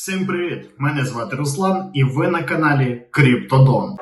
Всім привіт! Мене звати Руслан і ви на каналі Криптодон.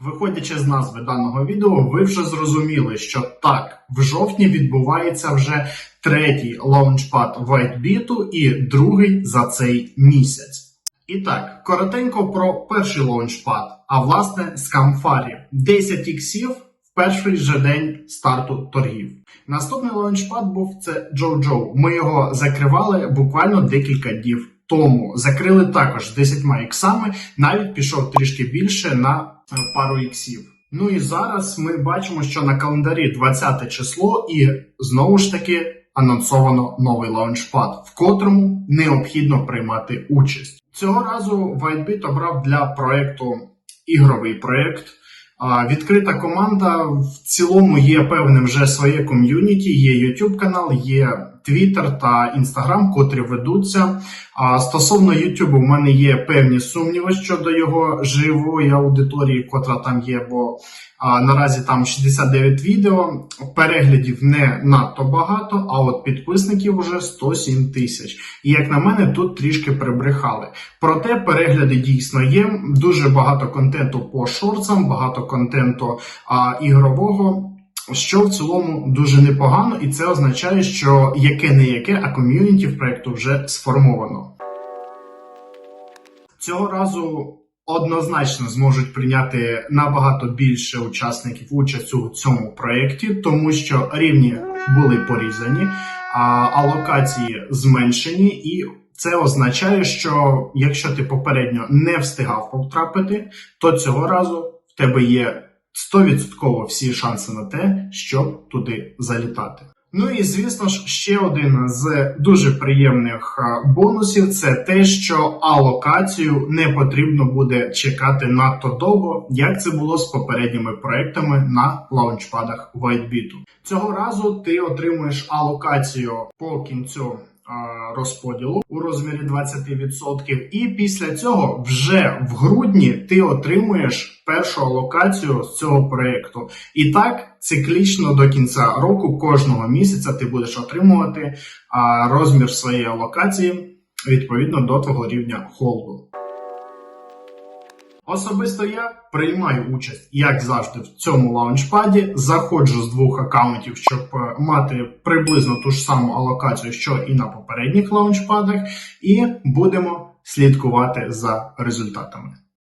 Виходячи з назви даного відео, ви вже зрозуміли, що так, в жовтні відбувається вже третій лаунчпад WhiteBit і другий за цей місяць. І так, коротенько про перший лаунчпад, а власне скамфарі 10 іксів перший же день старту торгів. Наступний лаунчпад був це Джоу-Джоу. Ми його закривали буквально декілька днів тому. Закрили також 10 іксами, навіть пішов трішки більше на е, пару іксів. Ну і зараз ми бачимо, що на календарі 20 число, і знову ж таки анонсовано новий лаунчпад, в котрому необхідно приймати участь. Цього разу WhiteBit обрав для проекту ігровий проект. Відкрита команда. В цілому є певним вже своє ком'юніті, є YouTube канал, є Twitter та Instagram, котрі ведуться. А стосовно YouTube, у мене є певні сумніви щодо його живої аудиторії, котра там є, бо а, наразі там 69 відео, переглядів не надто багато, а от підписників уже 107 тисяч. І як на мене, тут трішки прибрехали. Проте перегляди дійсно є. Дуже багато контенту по шорцам, багато контенту а, ігрового. Що в цілому дуже непогано, і це означає, що яке не яке, а ком'юніті в проекту вже сформовано. Цього разу однозначно зможуть прийняти набагато більше учасників участь у цьому проєкті, тому що рівні були порізані, а алокації зменшені, і це означає, що якщо ти попередньо не встигав потрапити, то цього разу в тебе є 100% всі шанси на те, щоб туди залітати. Ну і звісно ж, ще один з дуже приємних бонусів це те, що алокацію не потрібно буде чекати надто довго, як це було з попередніми проектами на лаунчпадах WhiteBit. Цього разу ти отримуєш алокацію по кінцю розподілу у розмірі 20%, і після цього вже в грудні ти отримуєш першу алокацію з цього проєкту. І так циклічно до кінця року кожного місяця ти будеш отримувати розмір своєї алокації відповідно до твого рівня холду. Особисто я приймаю участь, як завжди, в цьому лаунчпаді. Заходжу з двох аккаунтів, щоб е, мати приблизно ту ж саму алокацію, що і на попередніх лаунчпадах, і будемо слідкувати за результатами.